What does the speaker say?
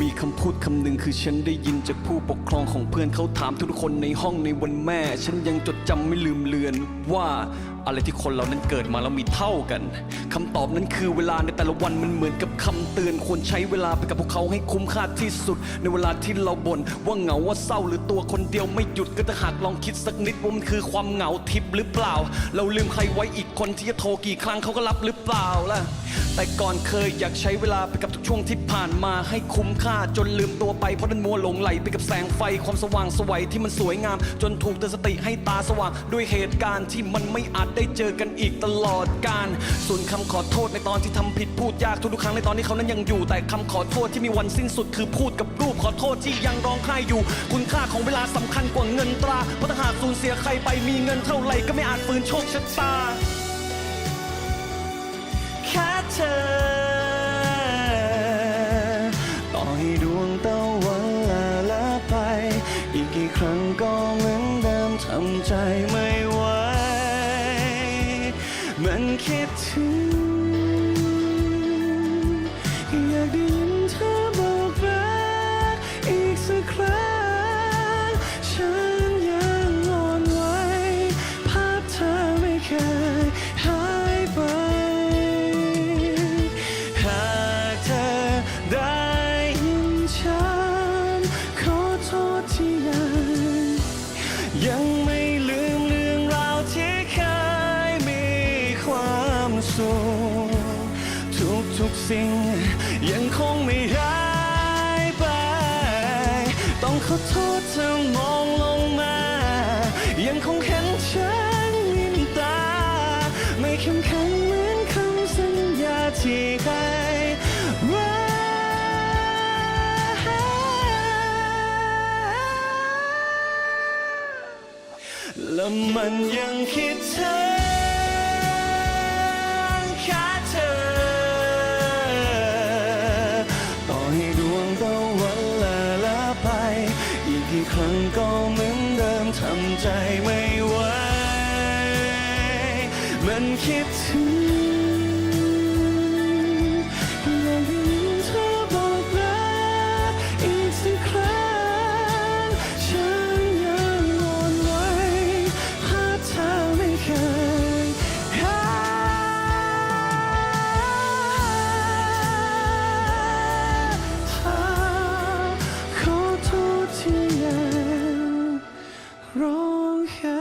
มีคำพูดคำหนึ่งคือฉันได้ยินจากผู้ปกครองของเพื่อนเขาถามทุกคนในห้องในวันแม่ ฉันยังจดจำไม่ลืมเลือนว่า อะไรที่คนเรานั้นเกิดมาแล้วมีเท่ากันคำตอบนั้นคือเวลาในแต่ละวันมันเหมือนกับคำเตือนควรใช้เวลาไปกับพวกเขาให้คุ้มค่าที่สุด ในเวลาที่เราบ่นว่าเหงาว่าเศร้าหรือตัวคนเดียวไม่หยุดก็จะหากลองคิดสักนิดว่ามันคือความเหงาทิพย์หรือเปล่า เราลืมใครไว้อีกคนที่จะโทรกี่ครั้งเขาก็รับหรือเปล่าล่ะแต่ก่อนเคยอยากใช้เวลาไปกับทุกช่วงที่ผ่านมาให้คุ้มค่าจนลืมตัวไปเพราะดันมัวหลงไหลไปกับแสงไฟความสว่างสวัยที่มันสวยงาม จนถูกเตือนสติให้ตาสว่างด้วยเหตุการณ์ที่มันไม่อาจได้เจอกันอีกตลอดกาลส่วนคำขอโทษในตอนที่ทำผิดพูดยากทุกๆครั้งในตอนที่เขานั้นยังอยู่ แต่คำขอโทษที่มีวันสิ้นสุดคือพูดกับรูปขอโทษที่ยังร้องไห้อยู่ คุณค่าของเวลาสำคัญกว่าเงินตราเพราะถ้าหากสูญเสียใครไปมีเงินเท่าไหร่ก็ไม่อาจฟื้นโชคชะตาแค่เธอต่อให้ดวงตะวันลาละไป อีกกี่ครั้งก็เหมือนเดิมทำใจไม่ไหว มันคิดถึง สุขทุกทุกๆสิ่ง ยังคงไม่หายไป ต้องขอโทษเธอมองลงมา ยังคงเห็นฉันมินตา ไม่เข้มแข็งเหมือนคำสัญญาที่ให้ไว้และมันยังคิดถึง ใจไม่ไหว มันคิดถึงอยากได้ยินเธอบอกรักอีกสักครั้งฉันยังอ่อนไหวภาพเธอไม่เคยหายขอโทษที่ยังร้ องไห้